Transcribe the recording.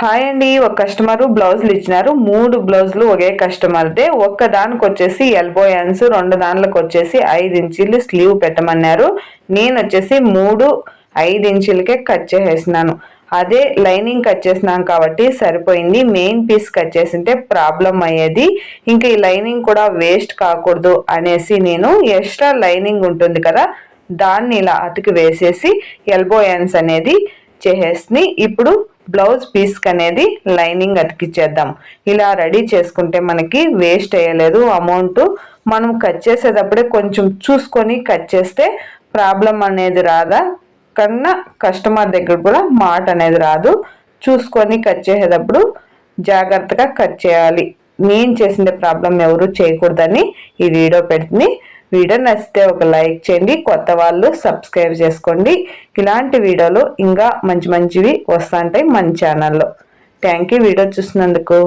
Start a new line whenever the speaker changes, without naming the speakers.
Hi అండి ఒక customer బ్లౌజులు ఇచ్చినారు. మూడు బ్లౌజులు ఒకే కస్టమర్దే ఒక్క దానికి వచ్చేసి ఎల్బో హ్యాండ్స్ రెండు దానిలకు వచ్చేసి ఐదు ఇంచీలు స్లీవ్ పెట్టమన్నారు. నేను వచ్చేసి మూడు ఐదు ఇంచులకే కట్ చేసేసినాను. అదే లైనింగ్ కట్ చేసినాం కాబట్టి సరిపోయింది. మెయిన్ పీస్ కట్ చేసింటే ప్రాబ్లం అయ్యేది. ఇంకా ఈ లైనింగ్ కూడా వేస్ట్ కాకూడదు అనేసి నేను ఎక్స్ట్రా లైనింగ్ ఉంటుంది కదా దాన్ని ఇలా అతికి వేసేసి ఎల్బో హ్యాండ్స్ అనేది చేసేసి ఇప్పుడు బ్లౌజ్ పీస్కి అనేది లైనింగ్ అతికిచ్చేద్దాం. ఇలా రెడీ చేసుకుంటే మనకి వేస్ట్ అయ్యలేదు అమౌంట్. మనం కట్ చేసేటప్పుడే కొంచెం చూసుకొని కట్ చేస్తే ప్రాబ్లం అనేది రాదా? కన్నా కస్టమర్ దగ్గర కూడా మాట అనేది రాదు. చూసుకొని కట్ చేసేటప్పుడు జాగ్రత్తగా కట్ చేయాలి. నేను చేసిన ప్రాబ్లం ఎవరు చేయకూడదని ఈ వీడియో పెడుతుంది. వీడియో నచ్చితే ఒక లైక్ చేయండి కొత్త వాళ్ళు సబ్స్క్రైబ్ చేసుకోండి. ఇలాంటి వీడియోలు ఇంకా మంచి మంచివి వస్తుంటాయి మన ఛానల్లో. థ్యాంక్ యూ వీడియో చూసినందుకు.